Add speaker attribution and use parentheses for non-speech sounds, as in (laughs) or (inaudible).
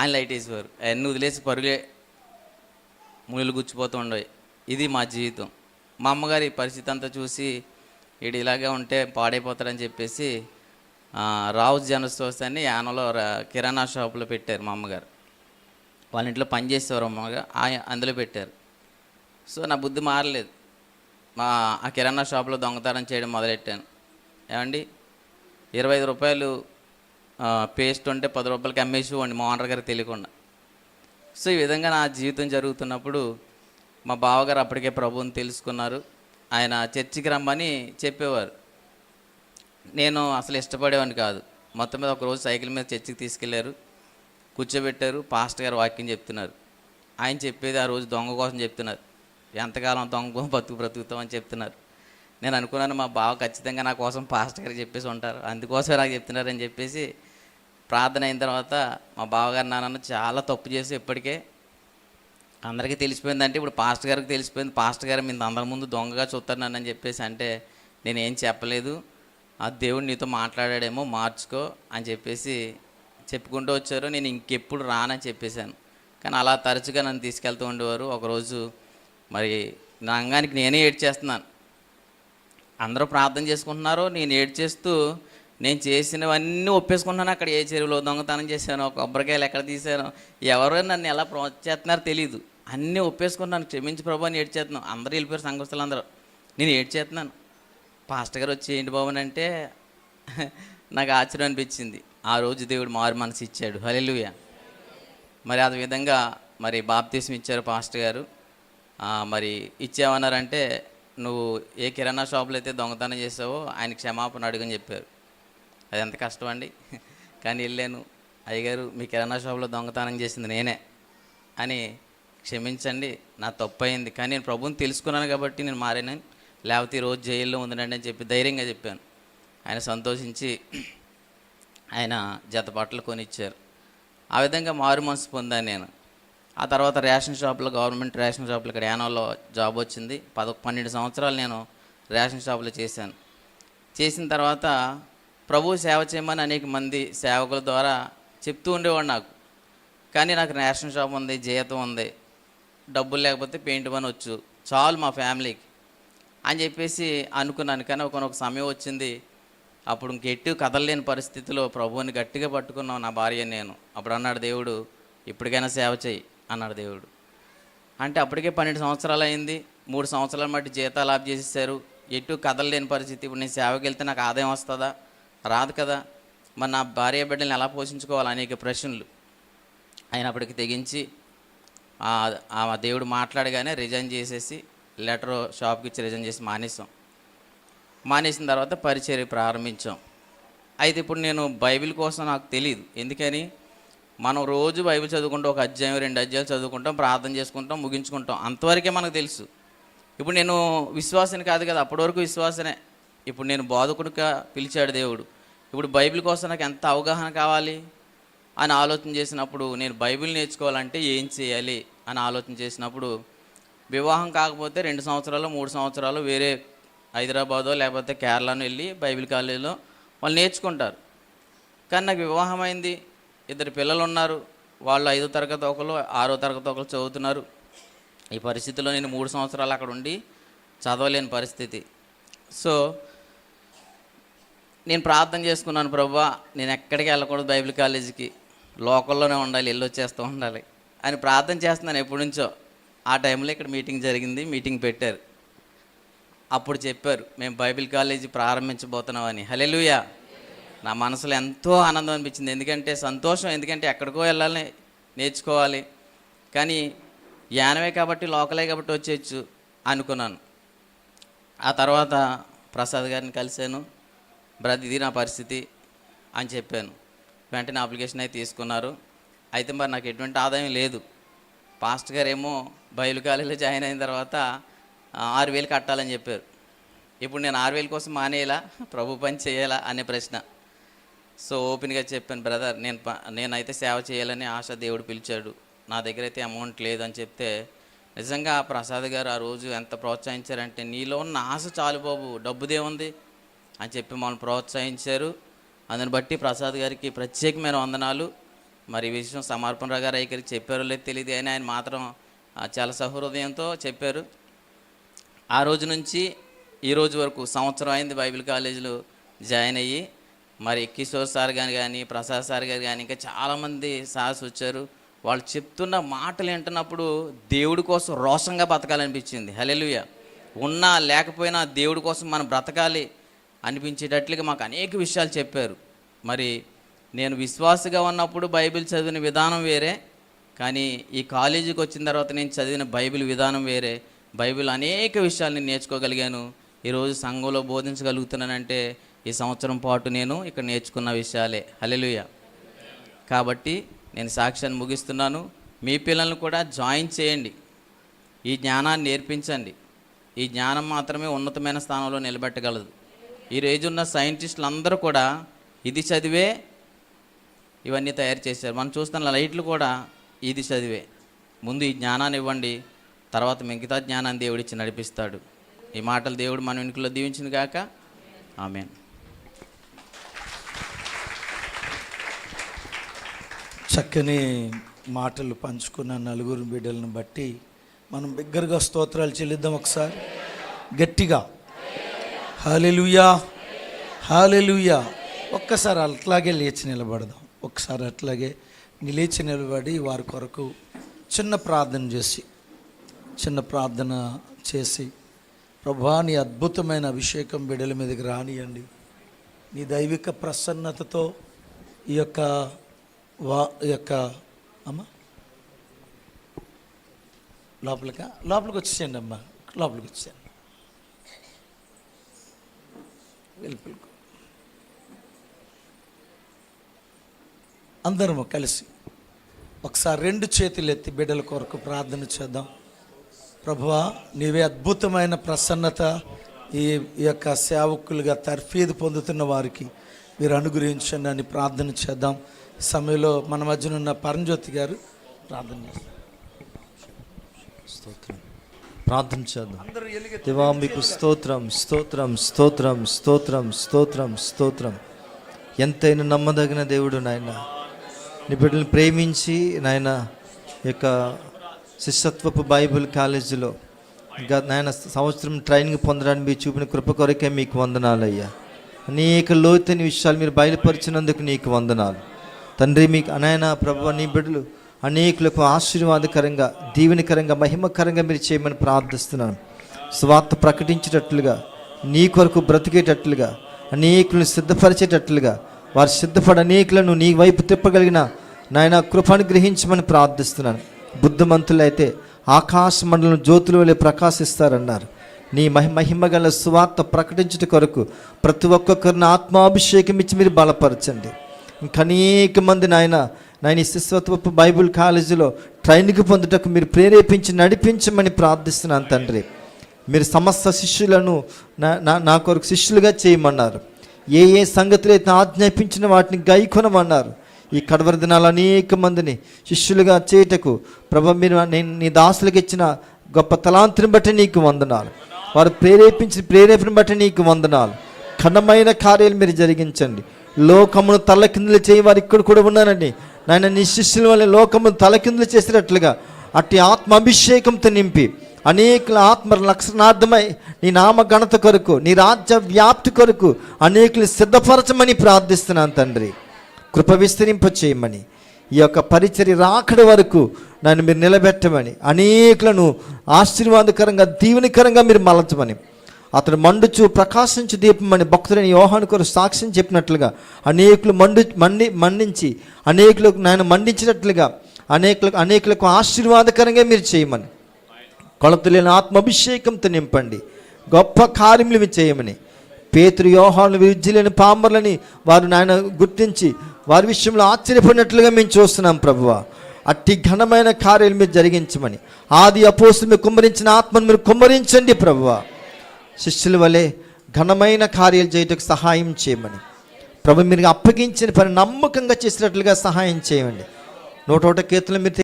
Speaker 1: ఆయన లైట్ వేసేవారు. అవన్నీ వదిలేసి పరుగులే ముళ్ళు గుచ్చిపోతూ ఉండవు. ఇది మా జీవితం. మా అమ్మగారి పరిస్థితి అంతా చూసి వీడు ఇలాగే ఉంటే పాడైపోతాడని చెప్పేసి రావు రావుస్ అని యానలో కిరాణా షాపులో పెట్టారు మా అమ్మగారు. వాళ్ళ ఇంట్లో పని చేసేవారు అమ్మగా అందులో పెట్టారు. సో నా బుద్ధి మారలేదు. మా ఆ కిరాణా షాప్లో దొంగతనం చేయడం మొదలెట్టాను. ఏమండి? ఇరవై ఐదు రూపాయలు పేస్ట్ ఉంటే పది రూపాయలకి అమ్మేసి వాడిని మా ఓనర్ గారికి తెలియకుండా. సో ఈ విధంగా నా జీవితం జరుగుతున్నప్పుడు మా బావగారు అప్పటికే ప్రభువుని తెలుసుకున్నారు. ఆయన చర్చికి రమ్మని చెప్పేవారు. నేను అసలు ఇష్టపడేవాడిని కాదు. మొత్తం మీద ఒక రోజు సైకిల్ మీద చర్చికి తీసుకెళ్ళారు. కూర్చోబెట్టారు. పాస్టర్ గారు వాక్యం చెప్తున్నారు. ఆయన చెప్పేది ఆ రోజు దొంగ కోసం చెప్తున్నారు. ఎంతకాలం దొంగ బతుకు బ్రతుకుతామని చెప్తున్నారు. నేను అనుకున్నాను మా బావ ఖచ్చితంగా నా కోసం పాస్టర్ గారు చెప్పేసి ఉంటారు. అందుకోసం నాకు చెప్తున్నారని చెప్పేసి ప్రార్థన అయిన తర్వాత మా బావగారు నాన్న చాలా తప్పు చేసి ఇప్పటికే అందరికీ తెలిసిపోయిందంటే ఇప్పుడు పాస్టర్ గారికి తెలిసిపోయింది. పాస్టర్ గారు మీ అందరి ముందు దొంగగా చూస్తారు నన్ను అని చెప్పేసి అంటే నేనేం చెప్పలేదు. ఆ దేవుడు నీతో మాట్లాడాడేమో మార్చుకో అని చెప్పేసి చెప్పుకుంటూ వచ్చారు. నేను ఇంకెప్పుడు రానని చెప్పేశాను. కానీ అలా తరచుగా నన్ను తీసుకెళ్తూ ఉండేవారు. ఒకరోజు మరి నా అంగానికి నేనే ఏడ్చేస్తున్నాను. అందరూ ప్రార్థన చేసుకుంటున్నారు. నేను ఏడ్ చేస్తూ నేను చేసినవన్నీ ఒప్పేసుకుంటున్నాను. అక్కడ ఏ చెరువులో దొంగతనం చేశాను కొబ్బరికాయలు ఎక్కడ తీశాను ఎవరో నన్ను ఎలా ప్రోత్సహిస్తున్నారో తెలియదు అన్నీ ఒప్పేసుకున్నాను క్షమించి ప్రభు అని ఏడ్చేస్తున్నాను అందరూ వెళ్ళిపోయారు సంఘస్థులు అందరూ. నేను ఏడ్చేస్తున్నాను పాస్టర్ గారు వచ్చి ఏంటి బాబు అంటే (laughs) నాకు ఆశ్చర్యం అనిపించింది. ఆ రోజు దేవుడు మారు మనసు ఇచ్చాడు. హలెలుయ మరి అదే విధంగా మరి బాప్తీసం ఇచ్చారు పాస్టర్ గారు. మరి ఇచ్చామన్నారంటే నువ్వు ఏ కిరాణా షాపులో అయితే దొంగతనం చేసావో ఆయన క్షమాపణ అడుగని చెప్పారు. అది ఎంత కష్టం అండి (laughs) కానీ వెళ్ళాను. అయ్యగారు మీ కిరాణా షాపులో దొంగతనం చేసింది నేనే అని క్షమించండి. నా తప్పు అయింది కానీ నేను ప్రభుని తెలుసుకున్నాను కాబట్టి నేను మారినాను లేకపోతే ఈ రోజు జైల్లో ఉందండి అని చెప్పి ధైర్యంగా చెప్పాను. ఆయన సంతోషించి (clears throat) ఆయన జత బట్టలు కొనిచ్చారు. ఆ విధంగా మారు మనసు పొందాను నేను. ఆ తర్వాత రేషన్ షాపులో గవర్నమెంట్ రేషన్ షాపులో ఇక్కడ యానోలో జాబ్ వచ్చింది. పద పన్నెండు సంవత్సరాలు నేను రేషన్ షాపులో చేశాను. చేసిన తర్వాత ప్రభు సేవ చేయమని అనేక మంది సేవకుల ద్వారా చెప్తూ ఉండేవాడు నాకు. కానీ నాకు రేషన్ షాప్ ఉంది జీతం ఉంది డబ్బులు లేకపోతే పెయింట్ పని వచ్చు చాలు మా ఫ్యామిలీకి అని చెప్పేసి అనుకున్నాను. కానీ ఒక సమయం వచ్చింది. అప్పుడు ఇంకెట్టు కదలలేని పరిస్థితిలో ప్రభువుని గట్టిగా పట్టుకున్నాం నా భార్య నేను. అప్పుడు అన్నాడు దేవుడు ఇప్పటికైనా సేవ చేయి అన్నాడు దేవుడు. అంటే అప్పటికే పన్నెండు సంవత్సరాలు అయింది. మూడు సంవత్సరాల మట్టి జీతాలు ఆఫ్ చేసేసారు ఎటు కదలలేని పరిస్థితి. ఇప్పుడు నేను సేవకి వెళ్తే నాకు ఆదాయం వస్తుందా? రాదు కదా. మరి నా భార్య బిడ్డల్ని ఎలా పోషించుకోవాలి అనేక ప్రశ్నలు అయినప్పటికీ తెగించి ఆ- దేవుడు మాట్లాడగానే రిజైన్ చేసేసి లెటర్ షాప్కి ఇచ్చి రిజైన్ చేసి మానేసాం మానేసిన తర్వాత పరిచర్య ప్రారంభించాం. అయితే ఇప్పుడు నేను బైబిల్ కోసం నాకు తెలియదు ఎందుకని? మనం రోజు బైబిల్ చదువుకుంటాం ఒక అధ్యాయం రెండు అధ్యాయాలు చదువుకుంటాం ప్రార్థన చేసుకుంటాం ముగించుకుంటాం. అంతవరకే మనకు తెలుసు. ఇప్పుడు నేను విశ్వాసని కాదు కదా అప్పటి వరకు విశ్వాసనే. ఇప్పుడు నేను బోధకుడుగా పిలిచాడు దేవుడు. ఇప్పుడు బైబిల్ కోసం నాకు ఎంత అవగాహన కావాలి? అని ఆలోచన చేసినప్పుడు నేను బైబిల్ నేర్చుకోవాలంటే ఏం చేయాలి? అని ఆలోచన చేసినప్పుడు వివాహం కాకపోతే రెండు సంవత్సరాలు మూడు సంవత్సరాలు వేరే హైదరాబాదో లేకపోతే కేరళను వెళ్ళి బైబిల్ కాలేజీలో వాళ్ళు నేర్చుకుంటారు. కానీ నాకు వివాహం అయింది. ఇద్దరు పిల్లలు ఉన్నారు. వాళ్ళు ఐదో తరగతి ఒకరు ఆరో తరగతి ఒకరు చదువుతున్నారు. ఈ పరిస్థితిలో నేను మూడు సంవత్సరాలు అక్కడ ఉండి చదవలేని పరిస్థితి. సో నేను ప్రార్థన చేసుకున్నాను ప్రభా నేను ఎక్కడికి వెళ్ళకూడదు బైబిల్ కాలేజీకి. లోకల్లోనే ఉండాలి వెళ్ళి వచ్చేస్తూ ఉండాలి. అని ప్రార్థన చేస్తున్నాను ఎప్పటి నుంచో. ఆ టైంలో ఇక్కడ మీటింగ్ జరిగింది మీటింగ్ పెట్టారు. అప్పుడు చెప్పారు మేము బైబిల్ కాలేజీ ప్రారంభించబోతున్నామని. హలెలుయా నా మనసులో ఎంతో ఆనందం అనిపించింది. ఎందుకంటే సంతోషం ఎందుకంటే ఎక్కడికో వెళ్ళాలని నేర్చుకోవాలి. కానీ యానవే కాబట్టి లోకలే కాబట్టి వచ్చేయచ్చు అనుకున్నాను. ఆ తర్వాత ప్రసాద్ గారిని కలిశాను. బ్రదర్ ఇది నా పరిస్థితి అని చెప్పాను. వెంటనే అప్లికేషన్ అయితే తీసుకున్నారు. అయితే మరి నాకు ఎటువంటి ఆదాయం లేదు. పాస్ట్ గారు ఏమో బయలు కాలేజీలో జాయిన్ అయిన తర్వాత ఆరు వేలు కట్టాలని చెప్పారు. ఇప్పుడు నేను ఆరు వేల కోసం మానేయాలా? ప్రభు పని చేయాలా? అనే ప్రశ్న. సో ఓపెన్గా చెప్పాను బ్రదర్ నేను ప- నేనైతే సేవ చేయాలని ఆశ దేవుడు పిలిచాడు. నా దగ్గర అయితే అమౌంట్ లేదు అని చెప్తే నిజంగా ప్రసాద్ గారు ఆ రోజు ఎంత ప్రోత్సహించారంటే నీలో ఉన్న ఆశ చాలు బాబు. డబ్బుదే ఉంది అని చెప్పి మమ్మల్ని ప్రోత్సహించారు. అందుని బట్టి ప్రసాద్ గారికి ప్రత్యేకమైన వందనాలు. మరి ఈ విషయం సమర్పణ గారు అయితే చెప్పారో లేదు తెలియదు అని ఆయన మాత్రం చాలా సహృదయంతో చెప్పారు. ఆ రోజు నుంచి ఈ రోజు వరకు సంవత్సరం అయింది బైబిల్ కాలేజీలో జాయిన్ అయ్యి. మరి కిషోర్ సార్ గారు కానీ ప్రసాద్ సార్ గారు కానీ ఇంకా చాలామంది సార్స్ వచ్చారు. వాళ్ళు చెప్తున్న మాటలు వింటున్నప్పుడు దేవుడి కోసం రోషంగా బతకాలనిపించింది. హలెలుయ ఉన్నా లేకపోయినా దేవుడి కోసం మనం బ్రతకాలి. అనిపించేటట్లుగా మాకు అనేక విషయాలు చెప్పారు. మరి నేను విశ్వాసగా ఉన్నప్పుడు బైబిల్ చదివిన విధానం వేరే కానీ ఈ కాలేజీకి వచ్చిన తర్వాత నేను చదివిన బైబిల్ విధానం వేరే. బైబిల్ అనేక విషయాలు నేను నేర్చుకోగలిగాను. ఈరోజు సంఘంలో బోధించగలుగుతున్నానంటే ఈ సంవత్సరం పాటు నేను ఇక్కడ నేర్చుకున్న విషయాలే. హలెలుయ కాబట్టి నేను సాక్ష్యాన్ని ముగిస్తున్నాను. మీ పిల్లల్ని కూడా జాయిన్ చేయండి. ఈ జ్ఞానాన్ని నేర్పించండి. ఈ జ్ఞానం మాత్రమే ఉన్నతమైన స్థానంలో నిలబెట్టగలదు. ఈ రోజున్న సైంటిస్టులు అందరూ కూడా ఇది చదివే ఇవన్నీ తయారు చేశారు. మనం చూస్తున్న లైట్లు కూడా ఇది చదివే. ముందు ఈ జ్ఞానాన్ని ఇవ్వండి తర్వాత మిగతా జ్ఞానాన్ని దేవుడిచ్చి నడిపిస్తాడు. ఈ మాటలు దేవుడు మన ఇంట్లో దీవించింది కాక ఆమె
Speaker 2: చక్కని మాటలు పంచుకున్న నలుగురు బిడ్డలను బట్టి మనం బిగ్గరగా స్తోత్రాలు చెల్లిద్దాం ఒకసారి. గట్టిగా. హాలెలుయా. హాలెలుయా. ఒక్కసారి అట్లాగే లేచి నిలబడదాం. ఒక్కసారి అట్లాగే నిలిచి నిలబడి వారి కొరకు చిన్న ప్రార్థన చేసి చిన్న ప్రార్థన చేసి ప్రభా నీ అద్భుతమైన అభిషేకం బిడ్డల మీదకి రానియండి. నీ దైవిక ప్రసన్నతతో ఈ యొక్క వా ఈ యొక్క అమ్మ? లోపలికా? లోపలికి వచ్చేయండి అమ్మ. లోపలికి వచ్చేయండి వెళ్ళిపోయి అందరము కలిసి ఒకసారి రెండు చేతులు ఎత్తి బిడ్డల కొరకు ప్రార్థన చేద్దాం. ప్రభువా నీవే అద్భుతమైన ప్రసన్నత ఈ ఈ యొక్క సేవకులుగా తర్ఫీదు పొందుతున్న వారికి మీరు అనుగ్రహించండి అని ప్రార్థన చేద్దాం. సమయంలో మన మధ్యన ఉన్న పరంజ్యోతి గారు ప్రార్థన చేస్తారు.
Speaker 3: స్తోత్రం. ప్రార్థన చేద్దాం. దేవా మీకు స్తోత్రం స్తోత్రం స్తోత్రం స్తోత్రం స్తోత్రం స్తోత్రం. ఎంతైనా నమ్మదగిన దేవుడు నాయన. నీ బిడ్డలను ప్రేమించి నాయన యొక్క శిష్యత్వపు బైబిల్ కాలేజీలో ఇంకా నాయన సంవత్సరం ట్రైనింగ్ పొందడానికి మీరు చూపిన కృప కొరకే మీకు వందనాలయ్యా. అనేక లోతైన విషయాలు మీరు బయలుపరిచినందుకు నీకు వందనాలు. తండ్రి మీకు నాయన ప్రభు నీ బిడ్డలు అనేకులకు ఆశీర్వాదకరంగా దీవెనకరంగా మహిమకరంగా మీరు చేయమని ప్రార్థిస్తున్నాను. స్వార్థ ప్రకటించేటట్లుగా నీ కొరకు బ్రతికేటట్లుగా అనేకులను సిద్ధపరిచేటట్లుగా వారు సిద్ధపడి అనేకులను నీ వైపు తిప్పగలిగిన నాయన కృపను గ్రహించమని ప్రార్థిస్తున్నాను. బుద్ధిమంతులైతే ఆకాశ మండలం జ్యోతుల వలె ప్రకాశిస్తారన్నారు. నీ మహి మహిమ గల సువార్త ప్రకటించుట కొరకు ప్రతి ఒక్కొక్కరిని ఆత్మాభిషేకం ఇచ్చి మీరు బలపరచండి. ఇంకా అనేక మంది నాయన నాయన ఈ శిశుత్వపు బైబిల్ కాలేజీలో ట్రైనింగ్ పొందుటకు మీరు ప్రేరేపించి నడిపించమని ప్రార్థిస్తున్నాను తండ్రి. మీరు సమస్త శిష్యులను నా నా- నా కొరకు శిష్యులుగా చేయమన్నారు. ఏ ఏ సంగతులు అయితే ఆజ్ఞాపించిన వాటిని గైకొనమన్నారు. ఈ కడవరి దినాలు అనేక మందిని శిష్యులుగా చేయుటకు ప్రభ మీరు నేను నీ దాసులకు ఇచ్చిన గొప్ప తలాంతిని బట్టి నీకు వందనాలు. వారు ప్రేరేపించిన ప్రేరేపణ బట్టి నీకు వందనాలు. ఘనమైన కార్యాలు మీరు జరిగించండి. లోకమును తలకిందులు చేయి వారు ఇక్కడ కూడా ఉన్నారండి నాయన నీ శిష్యుల వల్ల లోకమును తలకిందులు చేసినట్లుగా అట్టి ఆత్మ అభిషేకంతో నింపి అనేకుల ఆత్మ లక్షణార్థమై నీ నామ ఘనత కొరకు నీ రాజ్య వ్యాప్తి కొరకు అనేకులు సిద్ధపరచమని ప్రార్థిస్తున్నాను తండ్రి. కృప విస్తరింప చేయమని. ఈ యొక్క పరిచర్య రాకడి వరకు నన్ను మీరు నిలబెట్టమని అనేకులను ఆశీర్వాదకరంగా దీవెనకరంగా మీరు మలచమని. అతడు మండుచు ప్రకాశించు దీపమని భక్తుడైన యోహాను కొరకు సాక్ష్యం చెప్పినట్లుగా అనేకులు మండు మండి మండించి అనేకులకు నాయన మండించినట్లుగా అనేకులకు అనేకులకు ఆశీర్వాదకరంగా మీరు చేయమని. కొలతలేని ఆత్మాభిషేకంతో నింపండి. గొప్ప కార్యములు మీరు చేయమని. పేతురు యోహాను విద్యులేని పామర్లని వారు నాయన గుర్తించి వారి విషయంలో ఆశ్చర్యపడినట్లుగా మేము చూస్తున్నాం ప్రభువ. అట్టి ఘనమైన కార్యాలు మీరు జరిగించమని. ఆది అపోసులు మీరు కుమ్మరించిన ఆత్మను మీరు కుమ్మరించండి ప్రభువా. శిష్యుల వలె ఘనమైన కార్యాలు చేయటకు సహాయం చేయమని. ప్రభు మీరు అప్పగించిన పని నమ్మకంగా చేసినట్లుగా సహాయం చేయండి. నూట ఒకటి కీర్తనలు మీరు